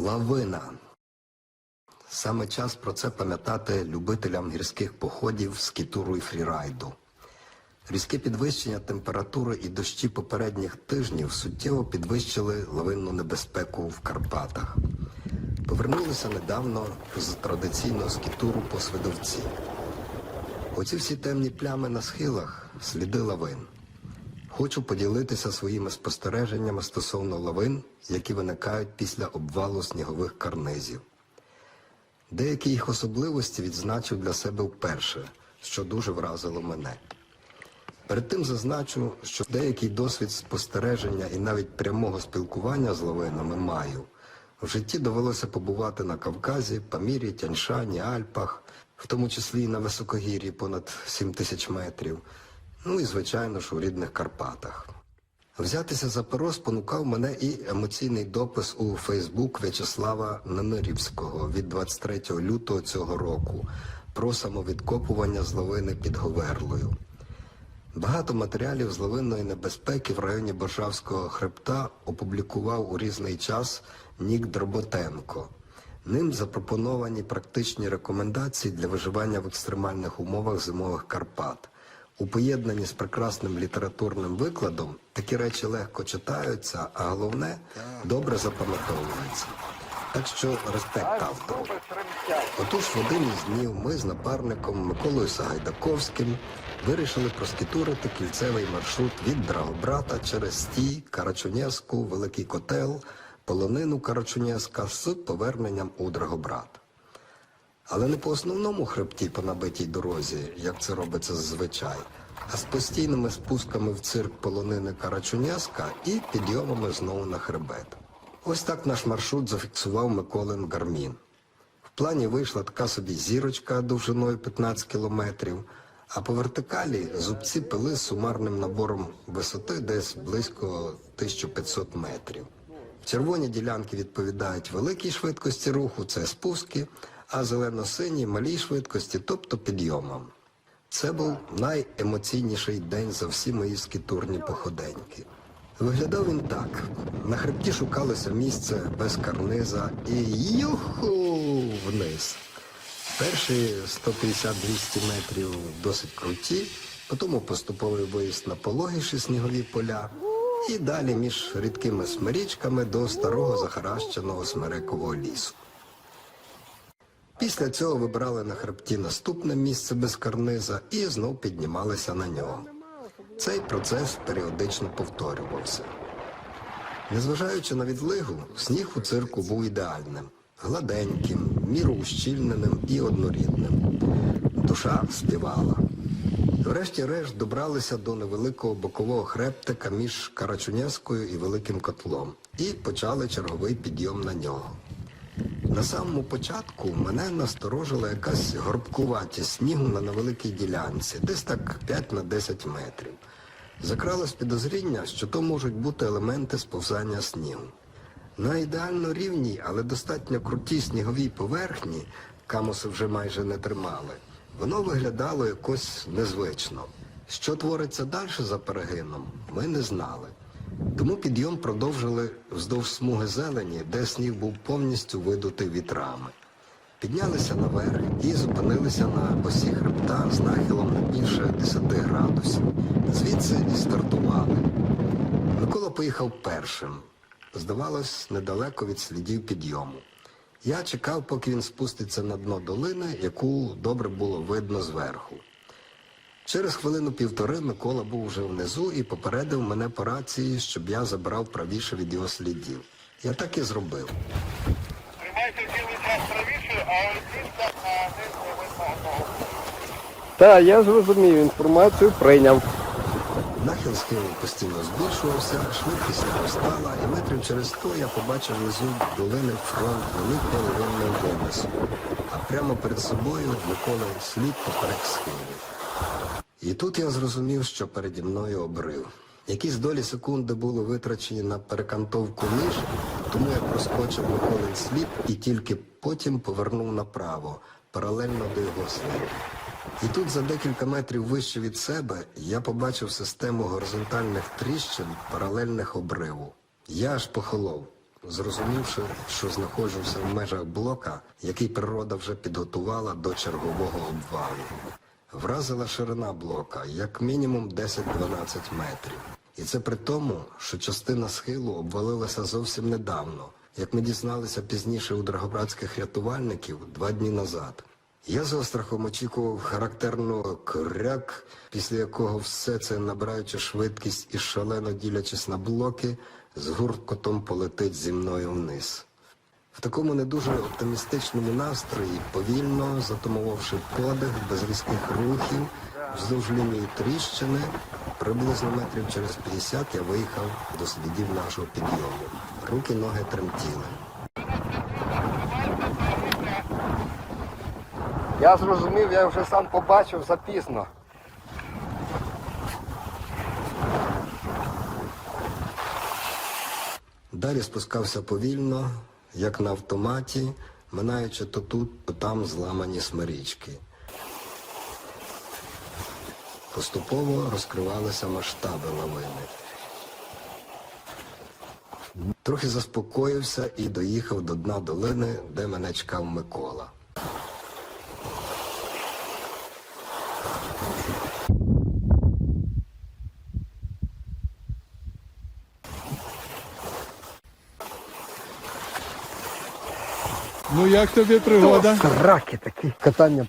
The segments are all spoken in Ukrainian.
Лавина. Саме час про це пам'ятати любителям гірських походів, скітуру і фрірайду. Різке підвищення температури і дощі попередніх тижнів суттєво підвищили лавинну небезпеку в Карпатах. Повернулися недавно з традиційного скітуру по Свидовці. Оці всі темні плями на схилах сліди лавин. Хочу поділитися своїми спостереженнями стосовно лавин, які виникають після обвалу снігових карнизів. Деякі їх особливості відзначив для себе вперше, що дуже вразило мене. Перед тим зазначу, що деякий досвід спостереження і навіть прямого спілкування з лавинами маю. В житті довелося побувати на Кавказі, Памірі, Тяньшані, Альпах, в тому числі і на високогір'ї понад 7 тисяч метрів, ну і, звичайно ж, у рідних Карпатах. Взятися за перо спонукав мене і емоційний допис у Фейсбук В'ячеслава Немирівського від 23 лютого цього року про самовідкопування з лавини під Говерлою. Багато матеріалів з лавинної небезпеки в районі Боржавського хребта опублікував у різний час Нік Дроботенко. Ним запропоновані практичні рекомендації для виживання в екстремальних умовах зимових Карпат. У поєднанні з прекрасним літературним викладом такі речі легко читаються, а головне добре запам'ятовуються. Так що респект автору. Отож в один із днів ми з напарником Миколою Сагайдаковським вирішили проскітурити кільцевий маршрут від Драгобрата через Стій, Карачунєвську, Великий Котел, полонину Карачунєвська з поверненням у Драгобрат. Але не по основному хребті по набитій дорозі, як це робиться зазвичай, а з постійними спусками в цирк полонини Карачунєвська і підйомами знову на хребет. Ось так наш маршрут зафіксував Миколин Гармін. В плані вийшла така собі зірочка довжиною 15 кілометрів, а по вертикалі зубці пили з сумарним набором висоти десь близько 1500 метрів. Червоні ділянки відповідають великій швидкості руху, це спуски, а зелено-сині малій швидкості, тобто підйомам. Це був найемоційніший день за всі мої скітурні походеньки. Виглядав він так. На хребті шукалося місце без карниза і юху вниз. Перші 150-200 метрів досить круті, потім поступовий виїзд на пологіші снігові поля і далі між рідкими смирічками до старого захаращеного смирекового лісу. Після цього вибрали на хребті наступне місце без карниза і знов піднімалися на нього. Цей процес періодично повторювався. Незважаючи на відлигу, сніг у цирку був ідеальним, гладеньким, міру ущільненим і однорідним. Душа співала. Врешті-решт добралися до невеликого бокового хребтика між Карачунєвською і Великим котлом і почали черговий підйом на нього. На самому початку мене насторожила якась горбкуватість снігу на невеликій ділянці, десь так 5 на 10 метрів. Закралось підозріння, що то можуть бути елементи сповзання снігу. На ідеально рівній, але достатньо крутій сніговій поверхні, камуси вже майже не тримали, воно виглядало якось незвично. Що твориться далі за перегином, ми не знали. Тому підйом продовжили вздовж смуги зелені, де сніг був повністю видутий вітрами. Піднялися наверх і зупинилися на осі хребта з нахилом не більше 10 градусів. Звідси і стартували. Микола поїхав першим. Здавалось, недалеко від слідів підйому. Я чекав, поки він спуститься на дно долини, яку добре було видно зверху. Через хвилину-півтори Микола був вже внизу і попередив мене по рації, щоб я забрав правіше від його слідів. Я так і зробив. Тримайте цілий час правіше, а на нижнє висоту. Так, я зрозумів, інформацію прийняв. Нахил схилу постійно збільшувався, швидкість наростала, і метрів через сто я побачив внизу долини фронт великого лавинного вимису, а прямо перед собою Микола слід поперек схилу. І тут я зрозумів, що переді мною обрив. Якісь долі секунди були витрачені на перекантовку ніж, тому я проскочив Миколин слід і тільки потім повернув направо, паралельно до його сліду. І тут за декілька метрів вище від себе я побачив систему горизонтальних тріщин, паралельних обриву. Я аж похолов. Зрозумівши, що знаходжуся в межах блока, який природа вже підготувала до чергового обвалу. Вразила ширина блока як мінімум 10-12 метрів. І це при тому, що частина схилу обвалилася зовсім недавно, як ми дізналися пізніше у драгобратських рятувальників два дні назад. Я з острахом очікував характерного кряк, після якого все це, набираючи швидкість і шалено ділячись на блоки, з гуркотом полетить зі мною вниз. В такому не дуже оптимістичному настрої, повільно затумувавши подих, без різких рухів, вздовж лінії тріщини, приблизно метрів через 50 я виїхав до слідів нашого підйому. Руки, ноги тремтіли. Я зрозумів, я вже сам побачив запізно. Далі спускався повільно, як на автоматі, минаючи то тут, то там зламані смирічки. Поступово розкривалися масштаби лавини. Трохи заспокоївся і доїхав до дна долини, де мене чекав Микола. Ну як тобі пригода? Сраки такі. Катання.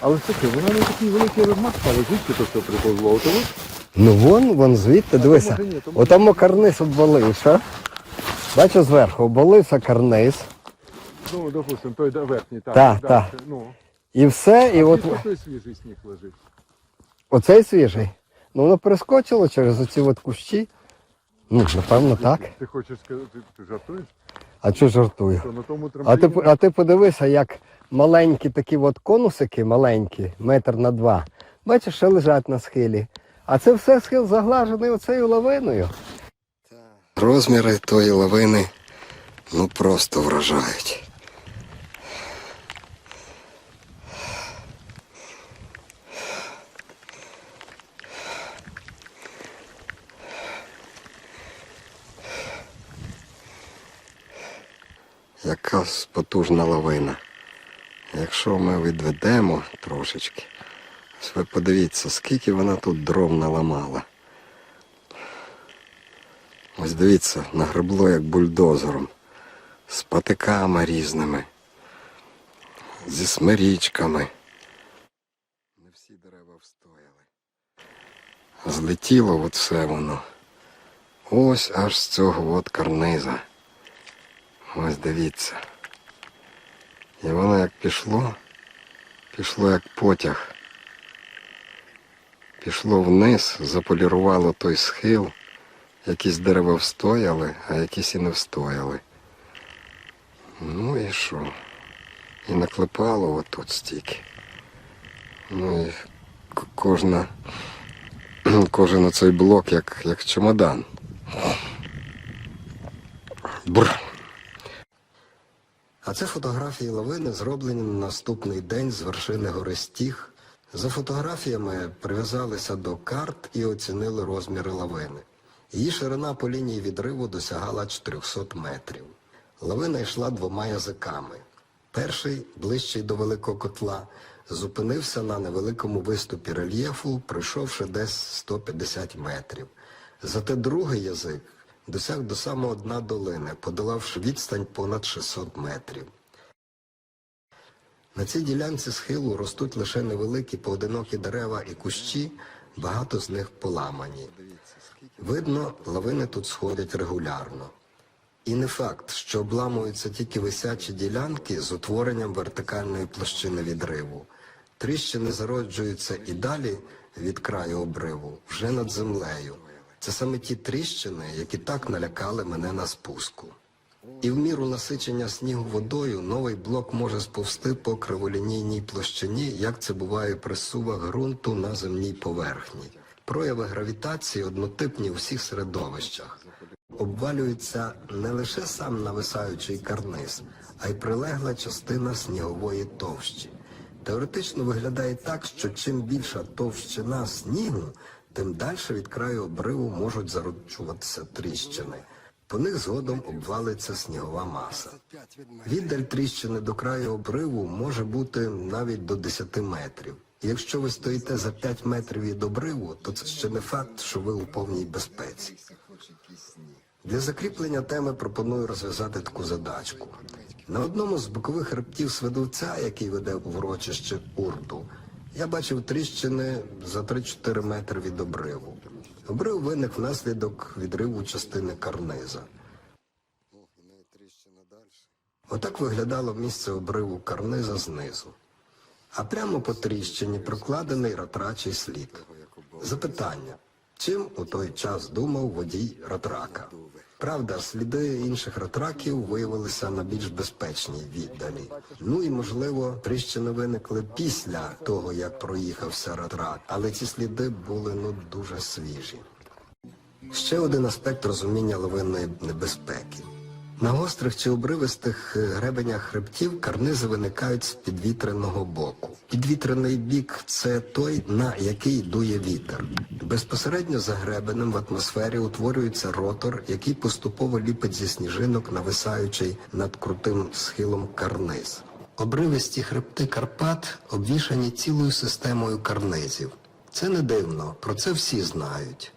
Але слухай, вона не такий великий розмах стала, звідки то все приповзло? Ото от? Ну вон, вон звідти, дивися. може ні, то може Отам карниз обвалився. Бачу зверху, обвалився карниз. Ну, допустим, той да, верхній, так. Так, да, так. це, Ну, І все, і і от от... той свіжий сніг лежить. оцей свіжий. Ну воно перескочило через оці от кущі. Ну, напевно, так. Ти хочеш сказати, ти, ти жартуєш? А чого жартую? Що на тому А ти, трампліні? а ти подивися, як маленькі такі от конусики, маленькі, метр на два, бачиш, що лежать на схилі. А це все схил заглажений оцею лавиною. Розміри тої лавини ну просто вражають. Яка потужна лавина. Якщо ми відведемо трошечки, ви подивіться, скільки вона тут дров наламала. Ось дивіться, нагребло як бульдозером, з патиками різними, зі смирічками. Не всі дерева встояли. Злетіло от все воно. Ось аж з цього от карниза. Ось дивіться. І воно як пішло, пішло як потяг. Пішло вниз, заполірувало той схил. Якісь дерева встояли, а якісь і не встояли. Ну і що? І наклепало отут стільки. Ну і кожна, кожен оцей блок як, як чемодан. Бр. Це фотографії лавини, зроблені на наступний день з вершини гори Стіг. За фотографіями прив'язалися до карт і оцінили розміри лавини. Її ширина по лінії відриву досягала 400 метрів. Лавина йшла двома язиками. Перший, ближчий до великого котла, зупинився на невеликому виступі рельєфу, пройшовши десь 150 метрів. Зате другий язик досяг до самого дна долини, подолавши відстань понад 600 метрів. На цій ділянці схилу ростуть лише невеликі поодинокі дерева і кущі, багато з них поламані. Видно, лавини тут сходять регулярно. І не факт, що обламуються тільки висячі ділянки з утворенням вертикальної площини відриву. Тріщини зароджуються і далі від краю обриву, вже над землею. Це саме ті тріщини, які так налякали мене на спуску. І в міру насичення снігу водою новий блок може сповзти по криволінійній площині, як це буває при сувах ґрунту на земній поверхні. Прояви гравітації однотипні у всіх середовищах. Обвалюється не лише сам нависаючий карниз, а й прилегла частина снігової товщі. Теоретично виглядає так, що чим більша товщина снігу, тим далі від краю обриву можуть зароджуватися тріщини. По них згодом обвалиться снігова маса. Віддаль тріщини до краю обриву може бути навіть до 10 метрів. Якщо ви стоїте за 5 метрів від обриву, то це ще не факт, що ви у повній безпеці. Для закріплення теми пропоную розв'язати таку задачку. На одному з бокових хребтів Свидовця, який веде в урочище Урду, я бачив тріщини за 3-4 метри від обриву. Обрив виник внаслідок відриву частини карниза. Отак виглядало місце обриву карниза знизу. А прямо по тріщині прокладений ратрачий слід. Запитання. Чим у той час думав водій ратрака? Правда, сліди інших ратраків виявилися на більш безпечній віддалі. Ну і можливо, тріщини виникли після того, як проїхався ратрак, але ці сліди були ну дуже свіжі. Ще один аспект розуміння лавинної небезпеки. На гострих чи обривистих е, гребенях хребтів карнизи виникають з підвітряного боку. Підвітряний бік це той, на який дує вітер. Безпосередньо за гребенем в атмосфері утворюється ротор, який поступово ліпить зі сніжинок, нависаючий над крутим схилом карниз. Обривисті хребти Карпат обвішані цілою системою карнизів. Це не дивно, про це всі знають.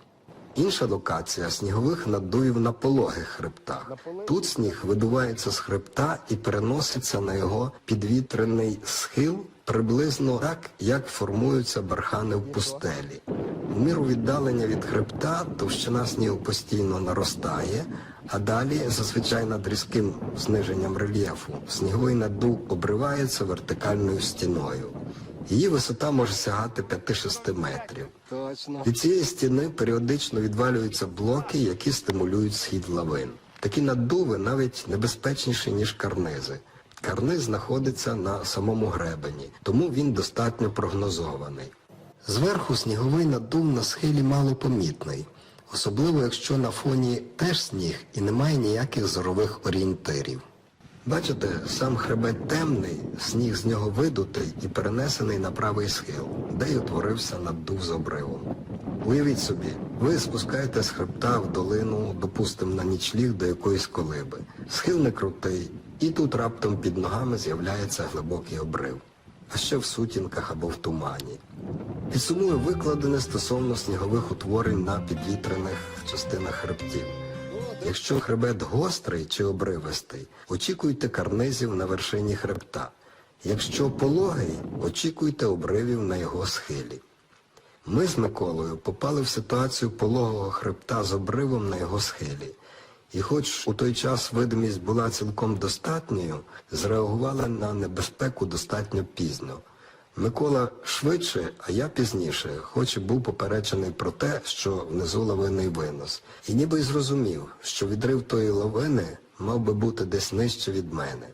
Інша локація снігових наддуїв на пологих хребтах. Тут сніг видувається з хребта і переноситься на його підвітрений схил приблизно так, як формуються бархани в пустелі. У міру віддалення від хребта товщина снігу постійно наростає, а далі, зазвичай над різким зниженням рельєфу, сніговий наддув обривається вертикальною стіною. Її висота може сягати 5-6 метрів. Точно. Від цієї стіни періодично відвалюються блоки, які стимулюють схід лавин. Такі наддуви навіть небезпечніші, ніж карнизи. Карниз знаходиться на самому гребені, тому він достатньо прогнозований. Зверху сніговий наддув на схилі малопомітний, особливо якщо на фоні теж сніг і немає ніяких зорових орієнтирів. Бачите, сам хребет темний, сніг з нього видутий і перенесений на правий схил, де й утворився наддув з обривом. Уявіть собі, ви спускаєте з хребта в долину, допустимо, на нічліг до якоїсь колиби. Схил не крутий, і тут раптом під ногами з'являється глибокий обрив, а ще в сутінках або в тумані. Підсумую викладене стосовно снігових утворень на підвітрених частинах хребтів. Якщо хребет гострий чи обривистий, очікуйте карнизів на вершині хребта. Якщо пологий, очікуйте обривів на його схилі. Ми з Миколою попали в ситуацію пологого хребта з обривом на його схилі. І хоч у той час видимість була цілком достатньою, зреагували на небезпеку достатньо пізно. Микола швидше, а я пізніше, хоч і був попереджений про те, що внизу лавинний винос. І ніби й зрозумів, що відрив тої лавини мав би бути десь нижче від мене.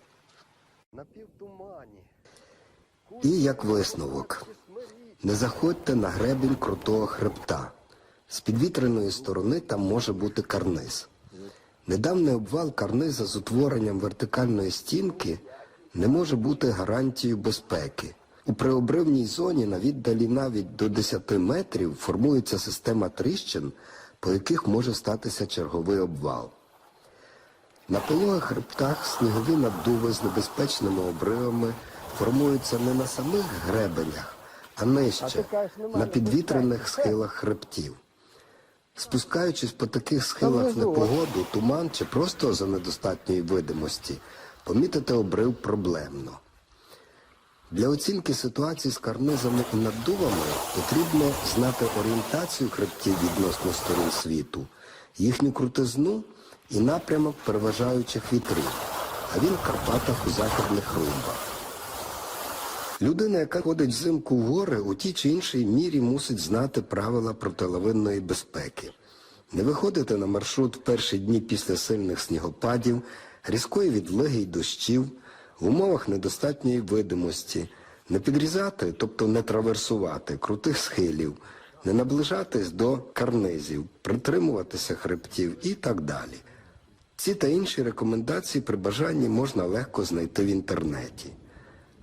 І як висновок, не заходьте на гребінь крутого хребта. З підвітреної сторони там може бути карниз. Недавній обвал карниза з утворенням вертикальної стінки не може бути гарантією безпеки. У приобривній зоні на віддалі навіть до 10 метрів формується система тріщин, по яких може статися черговий обвал. На пологих хребтах снігові наддуви з небезпечними обривами формуються не на самих гребенях, а нижче, на підвітрених схилах хребтів. Спускаючись по таких схилах непогоду, туман чи просто за недостатньої видимості, помітити обрив проблемно. Для оцінки ситуації з карнизами і наддувами потрібно знати орієнтацію хребтів відносно сторон світу, їхню крутизну і напрямок переважаючих вітрів, а він в Карпатах у західних румбах. Людина, яка ходить взимку в гори, у тій чи іншій мірі мусить знати правила протилавинної безпеки. Не виходити на маршрут в перші дні після сильних снігопадів, різкої відлиги й дощів, в умовах недостатньої видимості, не підрізати, тобто не траверсувати крутих схилів, не наближатись до карнизів, притримуватися хребтів і так далі. Ці та інші рекомендації при бажанні можна легко знайти в інтернеті.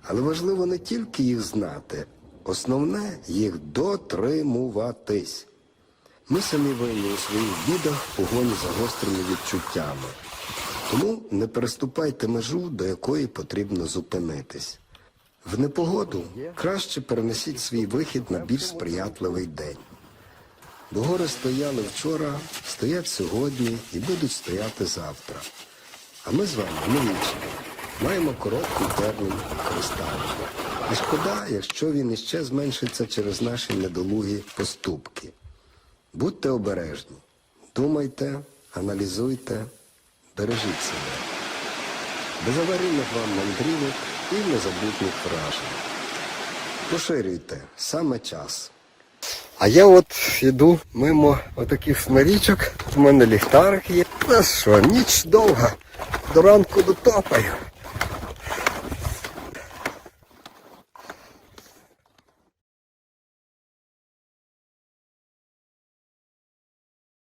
Але важливо не тільки їх знати, основне їх дотримуватись. Ми самі винні у своїх бідах погоні за гострими відчуттями. Тому не переступайте межу, до якої потрібно зупинитись. В непогоду краще перенесіть свій вихід на більш сприятливий день. Бо гори стояли вчора, стоять сьогодні і будуть стояти завтра. А ми з вами не вічні. Маємо короткий термін використання. І шкода, якщо він іще зменшиться через наші недолугі поступки. Будьте обережні, думайте, аналізуйте, бережіть себе. Безаварійних вам мандрівок і незабутніх вражень. Поширюйте, саме час. А я от йду мимо отаких смирічок. У мене ліхтарик є. Та що, ніч довга. До ранку дотопаю.